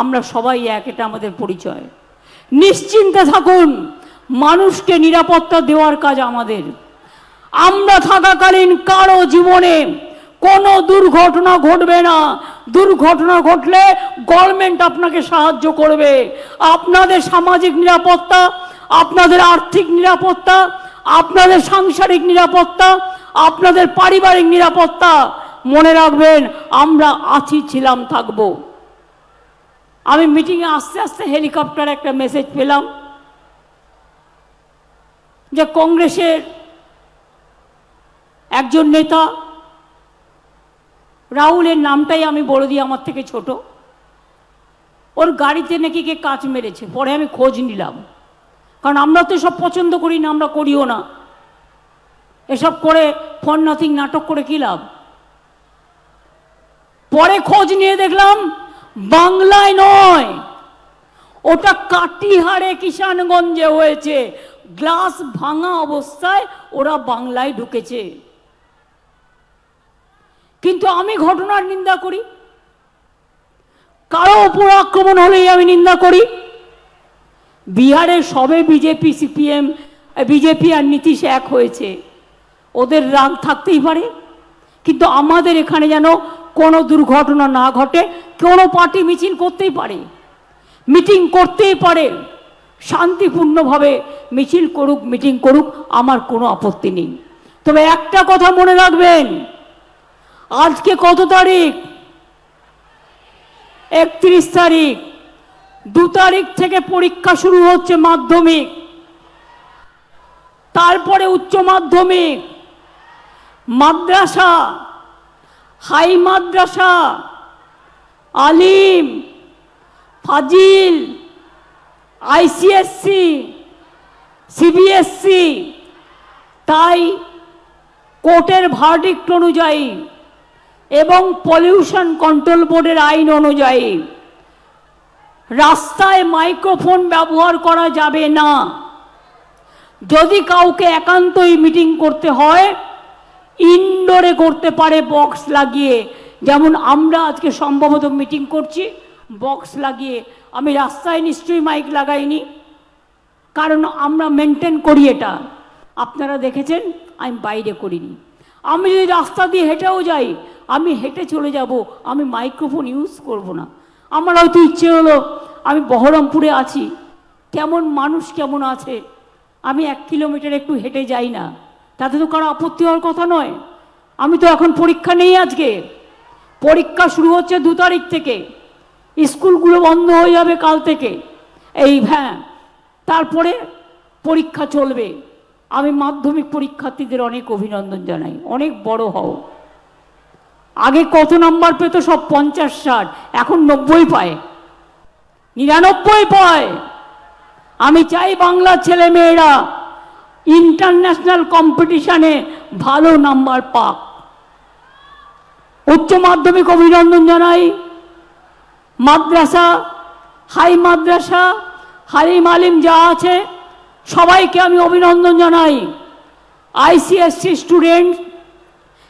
আমরা সবাই এক, এটা আমাদের পরিচয়। নিশ্চিন্তে থাকুন, মানুষকে নিরাপত্তা দেওয়ার কাজ আমাদের। আমরা থাকাকালীন কারও জীবনে কোনো দুর্ঘটনা ঘটবে না। দুর্ঘটনা ঘটলে গভর্নমেন্ট আপনাকে সাহায্য করবে। আপনাদের সামাজিক নিরাপত্তা, আপনাদের আর্থিক নিরাপত্তা, আপনাদের সাংসারিক নিরাপত্তা, আপনাদের পারিবারিক নিরাপত্তা। মনে রাখবেন, আমরা আছি, ছিলাম, থাকব। আমি মিটিংয়ে আস্তে আস্তে হেলিকপ্টার একটা মেসেজ পেলাম যে কংগ্রেসের একজন নেতা রাহুলের নামটাই আমি বলে দিই আমার থেকে ছোট। ওর গাড়িতে নাকি কে কাজ মেরেছে, পরে আমি খোঁজ নিলাম। কারণ আমরা তো সব পছন্দ করি না, আমরা করিও না। এসব করে ফোন নাথিং নাটক করে কি লাভ? পরে খোঁজ নিয়ে দেখলাম বাংলায় নয়। ওটা কাটিহারে কিষানগঞ্জে হয়েছে। গ্লাস ভাঙা অবস্থায় ওরা বাংলায় ঢুকেছে। কিন্তু আমি ঘটনার নিন্দা করি। কারও উপর আক্রমণ হলেই আমি নিন্দা করি। বিহারে সবে বিজেপি, সিপিএম, বিজেপি আর নীতিশ এক হয়েছে। ওদের রাগ থাকতেই পারে। কিন্তু আমাদের এখানে যেন কোনো দুর্ঘটনা না ঘটে, কোনো পার্টি মিছিল করতেই পারে মিটিং করতেই পারে, শান্তিপূর্ণভাবে মিছিল করুক মিটিং করুক, আমার কোনো আপত্তি নেই। তবে একটা কথা মনে রাখবেন, আজকে কত তারিখ? একত্রিশ তারিখ। দু তারিখ থেকে পরীক্ষা শুরু হচ্ছে মাধ্যমিক। তারপরে উচ্চ মাধ্যমিক। মাদ্রাসা। হাই মাদ্রাসা, আলিম, ফাজিল, আইসিএসসি, সিবিএসসি, তাই কোর্টের ভার্ডিক্ট অনুযায়ী এবং পলিউশন কন্ট্রোল বোর্ডের আইন অনুযায়ী রাস্তায় মাইক্রোফোন ব্যবহার করা যাবে না। যদি কাউকে একান্তই মিটিং করতে হয় ইনডোরে করতে পারে বক্স লাগিয়ে। যেমন আমরা আজকে সম্ভবত মিটিং করছি, বক্স লাগিয়ে। আমি রাস্তায় নিশ্চয়ই মাইক লাগাইনি, কারণ আমরা মেনটেন করি এটা। আপনারা দেখেছেন, আমি বাইরে করিনি। আমি যদি রাস্তা দিয়ে হেঁটেও যাই, আমি হেঁটে চলে যাব, আমি মাইক্রোফোন ইউজ করব না। আমার হয়তো ইচ্ছে হলো, আমি বহরমপুরে আছি, কেমন মানুষ কেমন আছে, আমি এক কিলোমিটার একটু হেঁটে যাই না। তাতে তো কারও আপত্তি হওয়ার কথা নয়। আমি তো এখন পরীক্ষা নেই আজকে। পরীক্ষা শুরু হচ্ছে দু তারিখ থেকে। স্কুলগুলো বন্ধ হয়ে যাবে কাল থেকে। এই হ্যাঁ তারপরে পরীক্ষা চলবে। আমি মাধ্যমিক পরীক্ষার্থীদের অনেক অভিনন্দন জানাই। অনেক বড় হও। আগে কত নাম্বার পেত? সব পঞ্চাশ, ষাট। এখন নব্বই পায়। নিরানব্বই পায়। আমি চাই বাংলার ছেলে মেয়েরা ইন্টারন্যাশনাল কম্পিটিশনে ভালো নাম্বার পাক। উচ্চ মাধ্যমিক অভিনন্দন জানাই। মাদ্রাসা, হাই মাদ্রাসা হালিম আলিম যা আছে, সবাইকে আমি অভিনন্দন জানাই। ICSE student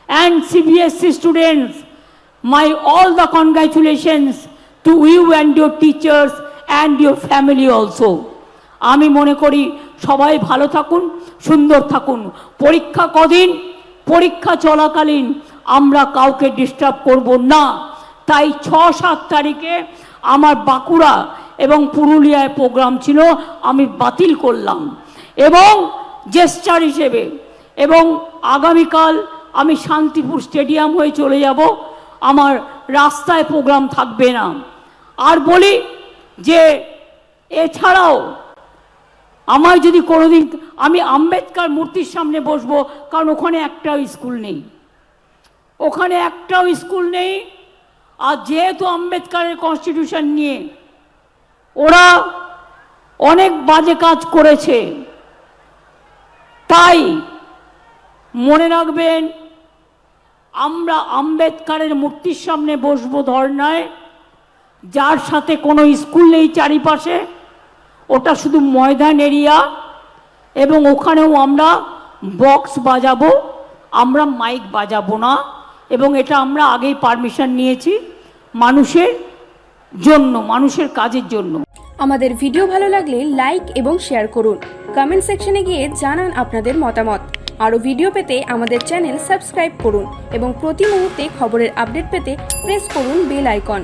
and CBSE students my all the congratulations to you and your teachers and your family also আমি মনে করি সবাই ভালো থাকুন, সুন্দর থাকুন। পরীক্ষা কদিন? পরীক্ষা চলাকালীন আমরা কাউকে ডিস্টার্ব করব না। তাই ছ সাত তারিখে আমার বাঁকুড়া এবং পুরুলিয়ায় প্রোগ্রাম ছিল, আমি বাতিল করলাম। এবং জেস্টার হিসেবে এবং আগামীকাল আমি শান্তিপুর স্টেডিয়াম হয়ে চলে যাব। আমার রাস্তায় প্রোগ্রাম থাকবে না। আর বলি যে, এছাড়াও আমায় যদি কোনোদিন, আমি আম্বেদকার মূর্তির সামনে বসবো, কারণ ওখানে একটাও স্কুল নেই। ওখানে একটাও স্কুল নেই। আর যেহেতু আম্বেদকারের কনস্টিটিউশন নিয়ে ওরা অনেক বাজে কাজ করেছে, তাই মনে রাখবেন, আমরা আম্বেদকারের মূর্তির সামনে বসবো ধর্নায়, যার সাথে কোনো স্কুল নেই চারিপাশে। ওটা শুধু ময়দান এরিয়া এবং ওখানেও আমরা বক্স বাজাবো, আমরা মাইক বাজাবো না এবং এটা আমরা আগেই পারমিশন নিয়েছি মানুষের জন্য, মানুষের কাজের জন্য। আমাদের ভিডিও ভালো লাগলে লাইক এবং শেয়ার করুন। কমেন্ট সেকশনে গিয়ে জানান আপনাদের মতামত। আরও ভিডিও পেতে আমাদের চ্যানেল সাবস্ক্রাইব করুন এবং প্রতি মুহূর্তে খবরের আপডেট পেতে প্রেস করুন বেল আইকন।